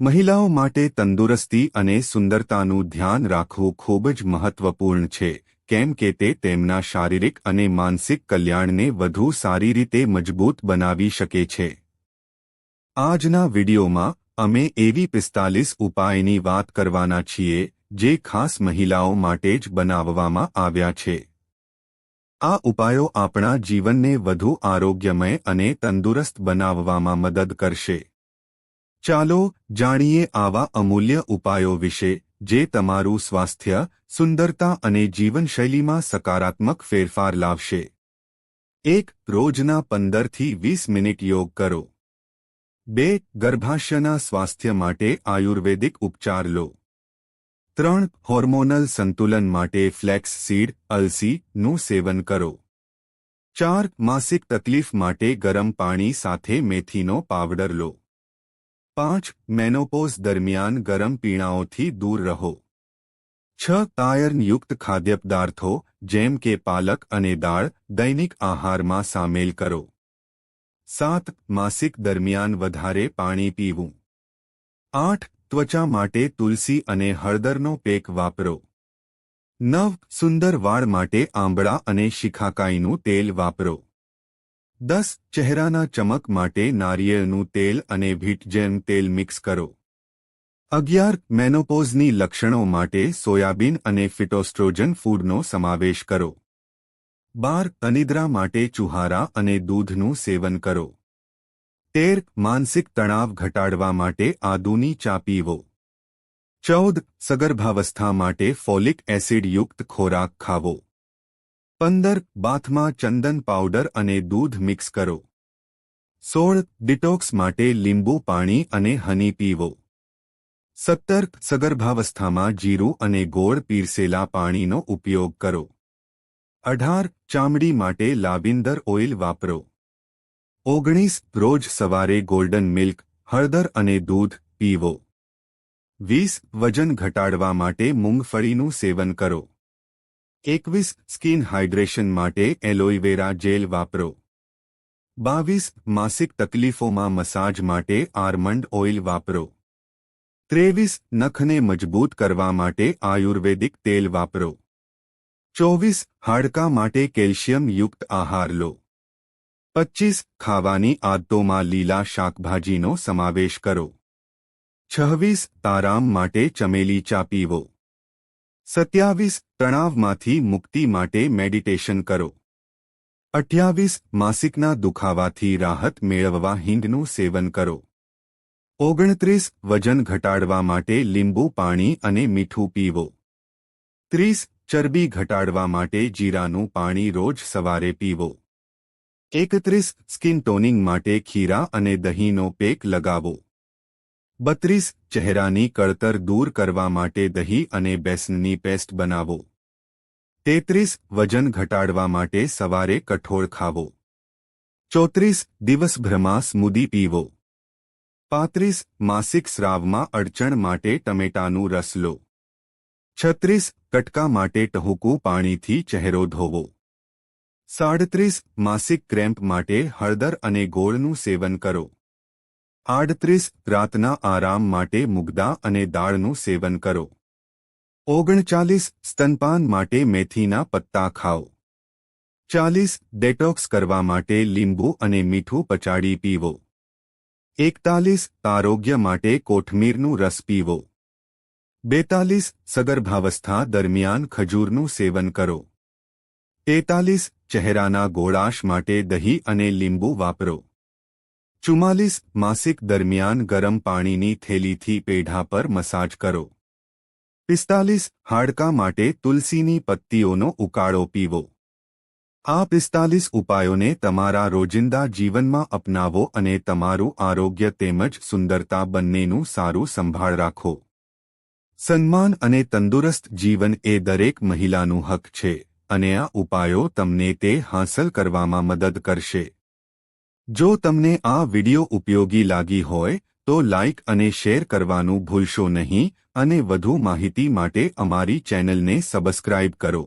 મહિલાઓ માટે તંદુરસ્તી અને સુંદરતાનું ધ્યાન રાખવું ખૂબ જ મહત્વપૂર્ણ છે, કેમ કે તે તેમના શારીરિક અને માનસિક કલ્યાણને વધુ સારી રીતે મજબૂત બનાવી શકે છે. આજના વિડીયોમાં અમે એવી પિસ્તાલીસ ઉપાયની વાત કરવાના છીએ, જે ખાસ મહિલાઓ માટે જ બનાવવામાં આવ્યા છે. આ ઉપાયો આપણા જીવનને વધુ આરોગ્યમય અને તંદુરસ્ત બનાવવામાં મદદ કરશે. ચાલો જાણીએ આવા અમૂલ્ય ઉપાયો વિશે, જે તમારું સ્વાસ્થ્ય, સુંદરતા અને જીવનશૈલીમાં સકારાત્મક ફેરફાર લાવશે. એક, રોજના પંદરથી વીસ મિનિટ યોગ કરો. બે, ગર્ભાશયના સ્વાસ્થ્ય માટે આયુર્વેદિક ઉપચાર લો. ત્રણ, હોર્મોનલ સંતુલન માટે ફ્લેક્સ સીડ અલસીનું સેવન કરો. ચાર, માસિક તકલીફ માટે ગરમ પાણી સાથે મેથીનો પાવડર લો. પાંચ મેનોપોઝ દરમિયાન ગરમ પીણાઓથી દૂર રહો. છ આયર્નયુક્ત ખાદ્ય પદાર્થો જેમ કે પાલક અને દાળ, દૈનિક આહારમાં સામેલ કરો. સાત માસિક દરમિયાન વધારે પાણી પીવું. આઠ ત્વચા માટે તુલસી અને હળદરનો પેક વાપરો. નવ સુંદર વાળ માટે આંબળા અને શિખાકાઈનું તેલ વાપરો. દસ ચહેરાના ચમક માટે નારિયેળનું તેલ અને ભીટજેમ તેલ મિક્સ કરો. અગિયાર મેનોપોઝની લક્ષણો માટે સોયાબીન અને ફિટોસ્ટ્રોજન ફૂડનો સમાવેશ કરો. બાર અનિદ્રા માટે ચુહારા અને દૂધનું સેવન કરો. તેર માનસિક તણાવ ઘટાડવા માટે આદુની ચા પીવો. ચૌદ સગર્ભાવસ્થા માટે ફોલિક એસિડયુક્ત ખોરાક ખાવો. પંદર બાથમાં ચંદન પાવડર અને દૂધ મિક્સ કરો. સોળ ડિટોક્સ માટે લીંબુ પાણી અને હની પીવો. સત્તર સગર્ભાવસ્થામાં જીરું અને ગોળ પીરસેલા પાણીનો ઉપયોગ કરો. અઢાર ચામડી માટે લાવિંદર ઓઇલ વાપરો. ઓગણીસ રોજ સવારે ગોલ્ડન મિલ્ક, હળદર અને દૂધ પીવો. વીસ વજન ઘટાડવા માટે મૂંગફળીનું સેવન કરો. એકવીસ સ્કિન હાઇડ્રેશન માટે એલોઇવેરા જેલ વાપરો. બાવીસ માસિક તકલીફોમાં મસાજ માટે આર્મંડ ઓઇલ વાપરો. ત્રેવીસ નખને મજબૂત કરવા માટે આયુર્વેદિક તેલ વાપરો. ચોવીસ હાડકા માટે કેલ્શિયમ યુક્ત આહાર લો. પચ્ચીસ ખાવાની આદતોમાં લીલા શાકભાજીનો સમાવેશ કરો. છવ્વીસ તારામ માટે ચમેલી ચા પીવો. સત્યાવીસ તણાવમાંથી મુક્તિ માટે મેડિટેશન કરો. અઠ્યાવીસ માસિકના દુખાવાથી રાહત મેળવવા હિંગનું સેવન કરો. ઓગણત્રીસ વજન ઘટાડવા માટે લીંબુ પાણી અને મીઠું પીવો. ત્રીસ ચરબી ઘટાડવા માટે જીરાનું પાણી રોજ સવારે પીવો. એકત્રીસ સ્કિન ટોનિંગ માટે ખીરા અને દહીંનો પેક લગાવો. બત્રીસ, ચહેરાની કળતર દૂર કરવા માટે દહીં અને બેસનની પેસ્ટ બનાવો. તેત્રીસ, વજન ઘટાડવા માટે સવારે કઠોળ ખાવો. ચોત્રીસ, દિવસભરમાં સ્મૂદી પીવો. પાંત્રીસ, માસિક સ્રાવમાં અડચણ માટે ટમેટાનું રસ લો. છત્રીસ, કટકા માટે ટહુકું પાણીથી ચહેરો ધોવો. સાડત્રીસ, માસિક ક્રેમ્પ માટે હળદર અને ગોળનું સેવન કરો. આડત્રીસ રાતના આરામ માટે મુગદા અને દાળનું સેવન કરો. ઓગણચાલીસ સ્તનપાન માટે મેથીના પત્તા ખાઓ. ચાલીસ ડેટોક્સ કરવા માટે લીંબુ અને મીઠું પચાડી પીવો. એકતાલીસ આરોગ્ય માટે કોઠમીરનું રસ પીવો. બેતાલીસ સગર્ભાવસ્થા દરમિયાન ખજૂરનું સેવન કરો. તેતાલીસ ચહેરાના ગોળાશ માટે દહીં અને લીંબુ વાપરો. ચુમ્માલીસ માસિક દરમિયાન ગરમ પાણીની થેલીથી પેઢા પર મસાજ કરો. પિસ્તાલીસ હાડકા માટે તુલસીની પત્તીઓનો ઉકાળો પીવો. આ પિસ્તાલીસ ઉપાયોને તમારા રોજિંદા જીવનમાં અપનાવો અને તમારું આરોગ્ય તેમજ સુંદરતા બંનેનું સારું સંભાળ રાખો. સન્માન અને તંદુરસ્ત જીવન એ દરેક મહિલાનું હક છે, અને આ ઉપાયો તમને તે હાંસલ કરવામાં મદદ કરશે. જો તમને આ વિડિયો ઉપયોગી લાગી હોય, તો લાઇક અને શેર કરવાનું ભૂલશો નહીં, અને વધુ માહિતી માટે અમારી ચેનલને સબસ્ક્રાઇબ કરો.